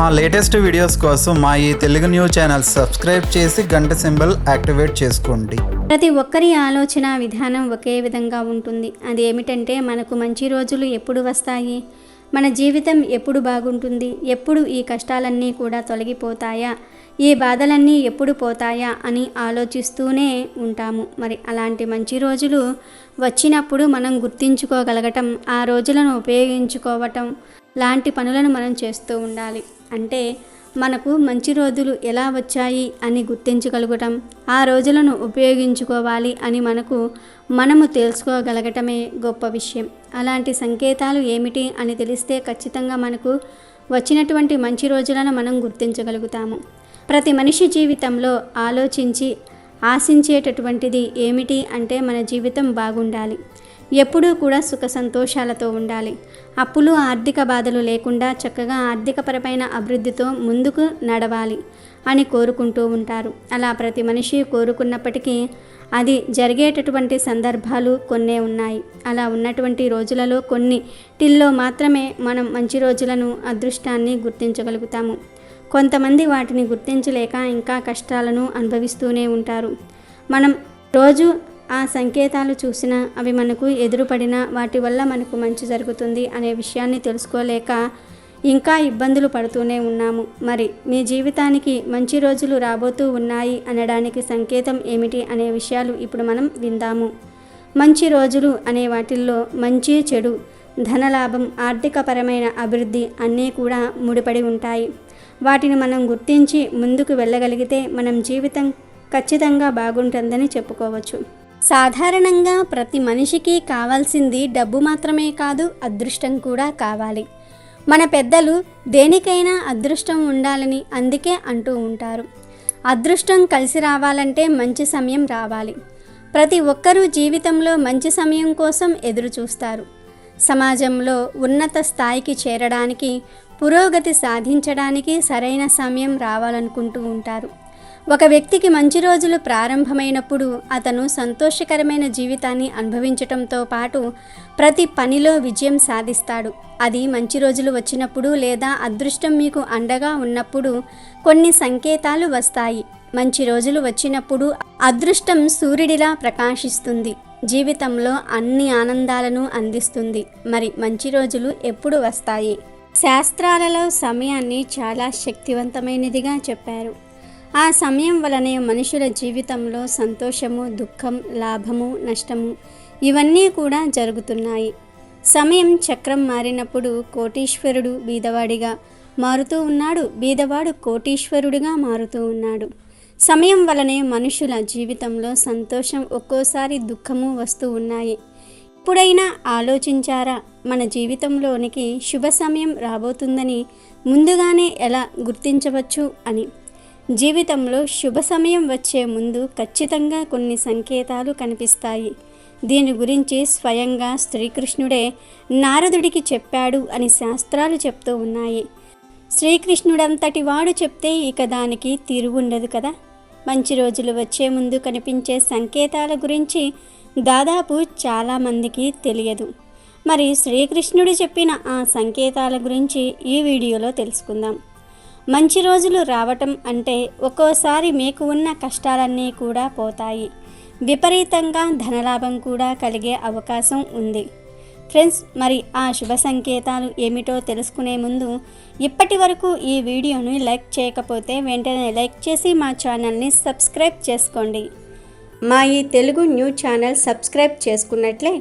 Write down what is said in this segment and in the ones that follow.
మా latest videos కోసం మా ఈ తెలుగు న్యూస్ ఛానల్ సబ్స్క్రైబ్ చేసి గంట సింబల్ యాక్టివేట్ చేసుకోండి. ప్రతి ఒక్కరి ఆలోచన విధానం ఒకే విధంగా ఉంటుంది. అది ఏమిటంటే మనకు మంచి రోజులు ఎప్పుడు వస్తాయి? మన జీవితం ఎప్పుడు బాగుంటుంది? ఎప్పుడు ఈ కష్టాలన్నీ కూడా తొలగిపోతాయా? ఈ బాధలన్నీ ఎప్పుడు పోతాయా అని ఆలోచిస్తూనే ఉంటాము. మరి అలాంటి మంచి రోజులు వచ్చినప్పుడు మనం గుర్తించుకోగలగటం ఆ రోజులను ఉపయోగించుకోవటం లాంటి పనులను మనం చేస్తూ ఉండాలి. అంటే మనకు మంచి రోజులు ఎలా వచ్చాయి అని గుర్తించగలగటం ఆ రోజులను ఉపయోగించుకోవాలి అని మనకు మనము తెలుసుకోగలగటమే గొప్ప విషయం. అలాంటి సంకేతాలు ఏమిటి అని తెలిస్తే ఖచ్చితంగా మనకు వచ్చినటువంటి మంచి రోజులను మనం గుర్తించగలుగుతాము. ప్రతి మనిషి జీవితంలో ఆలోచించి ఆశించేటటువంటిది ఏమిటి అంటే మన జీవితం బాగుండాలి. ఎప్పుడూ కూడా సుఖ సంతోషాలతో ఉండాలి. అప్పులు ఆర్థిక బాధలు లేకుండా చక్కగా ఆర్థికపరమైన అభివృద్ధితో ముందుకు నడవాలి అని కోరుకుంటూ ఉంటారు. అలా ప్రతి మనిషి కోరుకున్నప్పటికీ అది జరిగేటటువంటి సందర్భాలు కొన్నే ఉన్నాయి. అలా ఉన్నటువంటి రోజులలో కొన్ని టిల్లో మాత్రమే మనం మంచి రోజులను అదృష్టాన్ని గుర్తించగలుగుతాము. కొంతమంది వాటిని గుర్తించలేక ఇంకా కష్టాలను అనుభవిస్తూనే ఉంటారు. మనం రోజు ఆ సంకేతాలు చూసినా అవి మనకు ఎదురుపడినా వాటి వల్ల మనకు మంచి జరుగుతుంది అనే విషయాన్ని తెలుసుకోలేక ఇంకా ఇబ్బందులు పడుతూనే ఉన్నాము. మరి మీ జీవితానికి మంచి రోజులు రాబోతూ ఉన్నాయి అనడానికి సంకేతం ఏమిటి అనే విషయాలు ఇప్పుడు మనం విందాము. మంచి రోజులు అనే వాటిల్లో మంచి చెడు ధనలాభం ఆర్థికపరమైన అభివృద్ధి అన్నీ కూడా ముడిపడి ఉంటాయి. వాటిని మనం గుర్తించి ముందుకు వెళ్ళగలిగితే మనం జీవితం ఖచ్చితంగా బాగుంటుందని చెప్పుకోవచ్చు. సాధారణంగా ప్రతి మనిషికి కావాల్సింది డబ్బు మాత్రమే కాదు అదృష్టం కూడా కావాలి. మన పెద్దలు దేనికైనా అదృష్టం ఉండాలని అందుకే అంటూ ఉంటారు. అదృష్టం కలిసి రావాలంటే మంచి సమయం రావాలి. ప్రతి ఒక్కరూ జీవితంలో మంచి సమయం కోసం ఎదురు చూస్తారు. సమాజంలో ఉన్నత స్థాయికి చేరడానికి పురోగతి సాధించడానికి సరైన సమయం రావాలనుకుంటూ ఉంటారు. ఒక వ్యక్తికి మంచి రోజులు ప్రారంభమైనప్పుడు అతను సంతోషకరమైన జీవితాన్ని అనుభవించటంతో పాటు ప్రతి పనిలో విజయం సాధిస్తాడు. అది మంచి రోజులు వచ్చినప్పుడు లేదా అదృష్టం మీకు అండగా ఉన్నప్పుడు కొన్ని సంకేతాలు వస్తాయి. మంచి రోజులు వచ్చినప్పుడు అదృష్టం సూర్యుడిలా ప్రకాశిస్తుంది. జీవితంలో అన్ని ఆనందాలను అందిస్తుంది. మరి మంచి రోజులు ఎప్పుడు వస్తాయి? శాస్త్రాలలో సమయాన్ని చాలా శక్తివంతమైనదిగా చెప్పారు. ఆ సమయం వలనే మనుషుల జీవితంలో సంతోషము దుఃఖం లాభము నష్టము ఇవన్నీ కూడా జరుగుతున్నాయి. సమయం చక్రం మారినప్పుడు కోటీశ్వరుడు బీదవాడిగా మారుతూ ఉన్నాడు. బీదవాడు కోటీశ్వరుడిగా మారుతూ ఉన్నాడు. సమయం వలనే మనుషుల జీవితంలో సంతోషం ఒక్కోసారి దుఃఖము వస్తూ ఉన్నాయి. ఎప్పుడైనా ఆలోచించారా మన జీవితంలోనికి శుభ సమయం రాబోతుందని ముందుగానే ఎలా గుర్తించవచ్చు అని? జీవితంలో శుభ సమయం వచ్చే ముందు ఖచ్చితంగా కొన్ని సంకేతాలు కనిపిస్తాయి. దీని గురించి స్వయంగా శ్రీకృష్ణుడే నారదుడికి చెప్పాడు అని శాస్త్రాలు చెప్తూ ఉన్నాయి. శ్రీకృష్ణుడంతటి వాడు చెప్తే ఇక దానికి తిరుగుండదు కదా? మంచి రోజులు వచ్చే ముందు కనిపించే సంకేతాల గురించి దాదాపు చాలామందికి తెలియదు. మరి శ్రీకృష్ణుడు చెప్పిన ఆ సంకేతాల గురించి ఈ వీడియోలో తెలుసుకుందాం. మంచి రోజులు రావటం అంటే ఒక్కోసారి మీకు ఉన్న కష్టాలన్నీ కూడా పోతాయి. విపరీతంగా ధనలాభం కూడా కలిగే అవకాశం ఉంది. ఫ్రెండ్స్ మరి ఆ శుభ సంకేతాలు ఏమిటో తెలుసుకునే ముందు ఇప్పటి వరకు ఈ వీడియోని లైక్ చేయకపోతే వెంటనే లైక్ చేసి మా ఛానల్ని సబ్స్క్రైబ్ చేసుకోండి. మా ఈ తెలుగు న్యూస్ ఛానల్ సబ్స్క్రైబ్ చేసుకున్నట్లే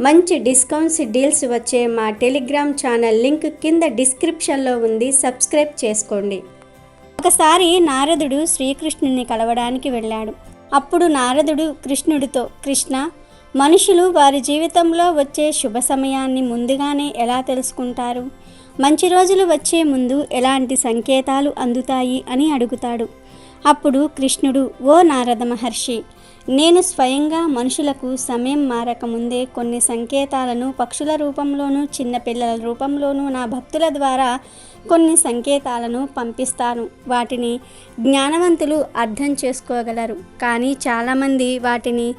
మంచి డిస్కౌంట్స్ డీల్స్ వచ్చే మా టెలిగ్రామ్ ఛానల్ లింక్ కింద డిస్క్రిప్షన్లో ఉంది. సబ్స్క్రైబ్ చేసుకోండి. ఒకసారి నారదుడు శ్రీకృష్ణుని కలవడానికి వెళ్ళాడు. అప్పుడు నారదుడు కృష్ణుడితో కృష్ణ మనుషులు వారి జీవితంలో వచ్చే శుభ సమయాన్ని ముందుగానే ఎలా తెలుసుకుంటారు? మంచి రోజులు వచ్చే ముందు ఎలాంటి సంకేతాలు అందుతాయి? అని అడుగుతాడు. అప్పుడు కృష్ణుడు ఓ నారద మహర్షి నేను స్వయంగా మనుషులకు సమయం మారకముందే కొన్ని సంకేతాలను పక్షుల రూపంలోనూ చిన్నపిల్లల రూపంలోనూ నా భక్తుల ద్వారా కొన్ని సంకేతాలను పంపిస్తాను. వాటిని జ్ఞానవంతులు అర్థం చేసుకోగలరు కానీ చాలామంది వాటిని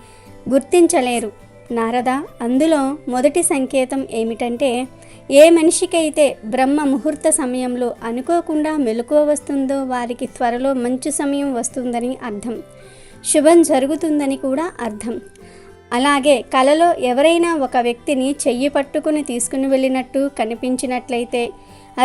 గుర్తించలేరు. నారద అందులో మొదటి సంకేతం ఏమిటంటే ఏ మనిషికైతే బ్రహ్మ ముహూర్త సమయంలో అనుకోకుండా మెలకువ వస్తుందో వారికి త్వరలో మంచు సమయం వస్తుందని అర్థం. శుభం జరుగుతుందని కూడా అర్థం. అలాగే కలలో ఎవరైనా ఒక వ్యక్తిని చెయ్యి పట్టుకుని తీసుకుని వెళ్ళినట్టు కనిపించినట్లయితే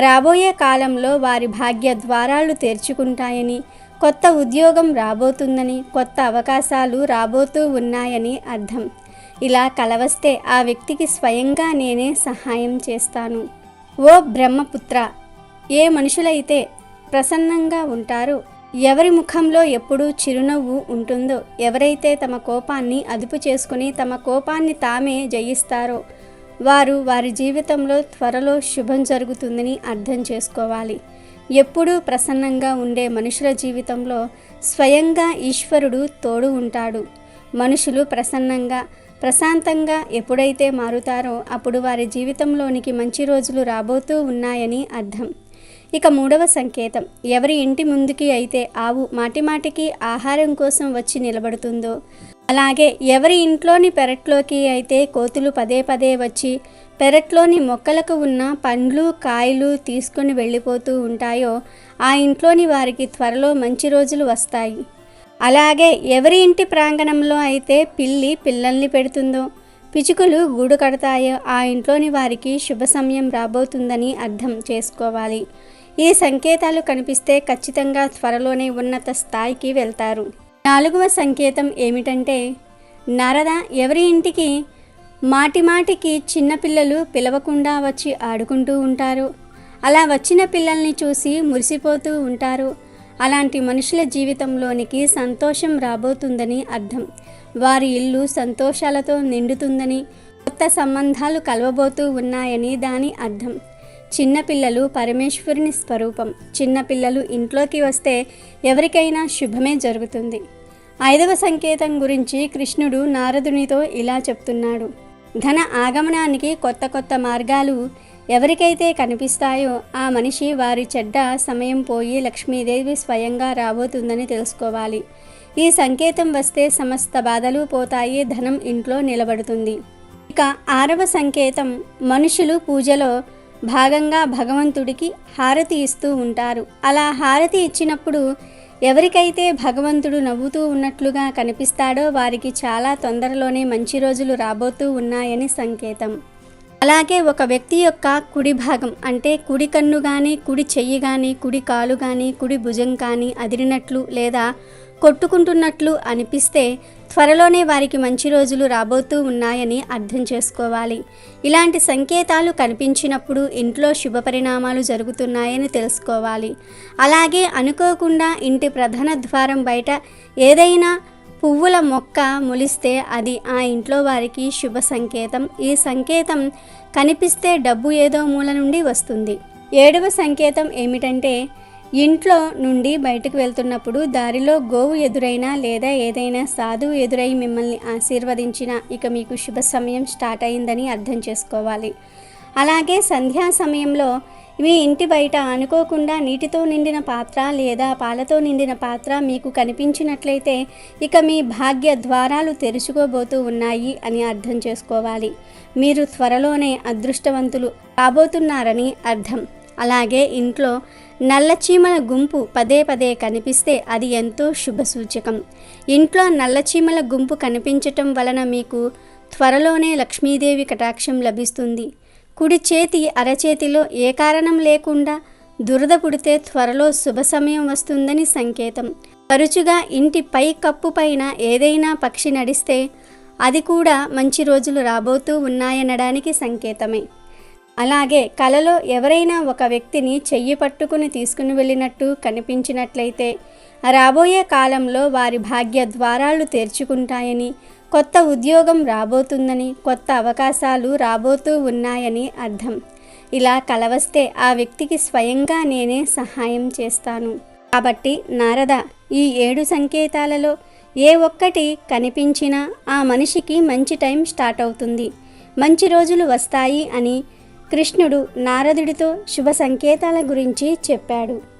రాబోయే కాలంలో వారి భాగ్య ద్వారాలు తెరుచుకుంటాయని కొత్త ఉద్యోగం రాబోతుందని కొత్త అవకాశాలు రాబోతూ ఉన్నాయని అర్థం. ఇలా కలవస్తే ఆ వ్యక్తికి స్వయంగా నేనే సహాయం చేస్తాను. ఓ బ్రహ్మపుత్ర ఏ మనుషులైతే ప్రసన్నంగా ఉంటారో ఎవరి ముఖంలో ఎప్పుడూ చిరునవ్వు ఉంటుందో ఎవరైతే తమ కోపాన్ని అదుపు చేసుకుని తమ కోపాన్ని తామే జయిస్తారో వారు వారి జీవితంలో త్వరలో శుభం జరుగుతుందని అర్థం చేసుకోవాలి. ఎప్పుడూ ప్రసన్నంగా ఉండే మనుషుల జీవితంలో స్వయంగా ఈశ్వరుడు తోడు ఉంటాడు. మనుషులు ప్రసన్నంగా ప్రశాంతంగా ఎప్పుడైతే మారుతారో అప్పుడు వారి జీవితంలోనికి మంచి రోజులు రాబోతూ ఉన్నాయని అర్థం. ఇక మూడవ సంకేతం. ఎవరి ఇంటి ముందుకి అయితే ఆవు మాటిమాటికి ఆహారం కోసం వచ్చి నిలబడుతుందో? అలాగే ఎవరి ఇంట్లోని పెరట్లోకి అయితే కోతులు పదే పదే వచ్చి పెరట్లోని మొక్కలకు ఉన్న పండ్లు కాయలు తీసుకుని వెళ్ళిపోతూ ఉంటాయో ఆ ఇంట్లోని వారికి త్వరలో మంచి రోజులు వస్తాయి. అలాగే ఎవరి ఇంటి ప్రాంగణంలో అయితే పిల్లి పిల్లల్ని పెడుతుందో పిచుకలు గూడు కడతాయో ఆ ఇంట్లోని వారికి శుభ సమయం రాబోతుందని అర్థం చేసుకోవాలి. ఈ సంకేతాలు కనిపిస్తే ఖచ్చితంగా త్వరలోనే ఉన్నత స్థాయికి వెళ్తారు. నాలుగవ సంకేతం ఏమిటంటే నరద ఎవరి ఇంటికి మాటిమాటికి చిన్నపిల్లలు పిలవకుండా వచ్చి ఆడుకుంటూ ఉంటారు. అలా వచ్చిన పిల్లల్ని చూసి మురిసిపోతూ ఉంటారు. అలాంటి మనుషుల జీవితంలోనికి సంతోషం రాబోతుందని అర్థం. వారి ఇల్లు సంతోషాలతో నిండుతుందని కొత్త సంబంధాలు కలవబోతూ ఉన్నాయని దాని అర్థం. చిన్నపిల్లలు పరమేశ్వరుని స్వరూపం. చిన్నపిల్లలు ఇంట్లోకి వస్తే ఎవరికైనా శుభమే జరుగుతుంది. ఐదవ సంకేతం గురించి కృష్ణుడు నారదునితో ఇలా చెప్తున్నాడు. ధన ఆగమనానికి కొత్త కొత్త మార్గాలు ఎవరికైతే కనిపిస్తాయో ఆ మనిషి వారి చెడ్డ సమయం పోయి లక్ష్మీదేవి స్వయంగా రాబోతుందని తెలుసుకోవాలి. ఈ సంకేతం వస్తే సమస్త బాధలు పోతాయి ధనం ఇంట్లో నిలబడుతుంది. ఇక ఆరవ సంకేతం మనుషులు పూజలో భాగంగా భగవంతుడికి హారతి ఇస్తూ ఉంటారు. అలా హారతి ఇచ్చినప్పుడు ఎవరికైతే భగవంతుడు నవ్వుతూ ఉన్నట్లుగా కనిపిస్తాడో వారికి చాలా తొందరలోనే మంచి రోజులు రాబోతూ ఉన్నాయని సంకేతం. అలాగే ఒక వ్యక్తి యొక్క కుడి భాగం అంటే కుడి కన్ను కానీ కుడి చెయ్యి కానీ కుడి కాలు కానీ కుడి భుజం కానీ అదిరినట్లు లేదా కొట్టుకుంటున్నట్లు అనిపిస్తే త్వరలోనే వారికి మంచి రోజులు రాబోతూ ఉన్నాయని అర్థం చేసుకోవాలి. ఇలాంటి సంకేతాలు కనిపించినప్పుడు ఇంట్లో శుభ పరిణామాలు జరుగుతున్నాయని తెలుసుకోవాలి. అలాగే అనుకోకుండా ఇంటి ప్రధాన ద్వారం బయట ఏదైనా పువ్వుల మొక్క మొలిస్తే అది ఆ ఇంట్లో వారికి శుభ సంకేతం. ఈ సంకేతం కనిపిస్తే డబ్బు ఏదో మూల నుండి వస్తుంది. ఏడవ సంకేతం ఏమిటంటే ఇంట్లో నుండి బయటకు వెళ్తున్నప్పుడు దారిలో గోవు ఎదురైనా లేదా ఏదైనా సాధువు ఎదురై మిమ్మల్ని ఆశీర్వదించినా ఇక మీకు శుభ సమయం స్టార్ట్ అయిందని అర్థం చేసుకోవాలి. అలాగే సంధ్యా సమయంలో మీ ఇంటి బయట అనుకోకుండా నీటితో నిండిన పాత్ర లేదా పాలతో నిండిన పాత్ర మీకు కనిపించినట్లయితే ఇక మీ భాగ్య ద్వారాలు తెరుచుకోబోతూ ఉన్నాయి అని అర్థం చేసుకోవాలి. మీరు త్వరలోనే అదృష్టవంతులు కాబోతున్నారని అర్థం. అలాగే ఇంట్లో నల్ల చీమల గుంపు పదే పదే కనిపిస్తే అది ఎంతో శుభ సూచకం ఇంట్లో నల్ల చీమల గుంపు కనిపించటం వలన మీకు త్వరలోనే లక్ష్మీదేవి కటాక్షం లభిస్తుంది. కుడి చేతి అరచేతిలో ఏ కారణం లేకుండా దురద పుడితే త్వరలో శుభ సమయం వస్తుందని సంకేతం. తరచుగా ఇంటి పై కప్పు పైన ఏదైనా పక్షి నడిస్తే అది కూడా మంచి రోజులు రాబోతూ ఉన్నాయనడానికి సంకేతమే. అలాగే కలలో ఎవరైనా ఒక వ్యక్తిని చెయ్యి పట్టుకుని తీసుకుని వెళ్ళినట్టు కనిపించినట్లయితే రాబోయే కాలంలో వారి భాగ్య ద్వారాలు తెరుచుకుంటాయని కొత్త ఉద్యోగం రాబోతుందని కొత్త అవకాశాలు రాబోతూ ఉన్నాయని అర్థం. ఇలా కలవస్తే ఆ వ్యక్తికి స్వయంగా నేనే సహాయం చేస్తాను. కాబట్టి నారద ఈ ఏడు సంకేతాలలో ఏ ఒక్కటి కనిపించినా ఆ మనిషికి మంచి టైం స్టార్ట్ అవుతుంది. మంచి రోజులు వస్తాయి అని కృష్ణుడు నారదుడితో శుభ సంకేతాల గురించి చెప్పాడు.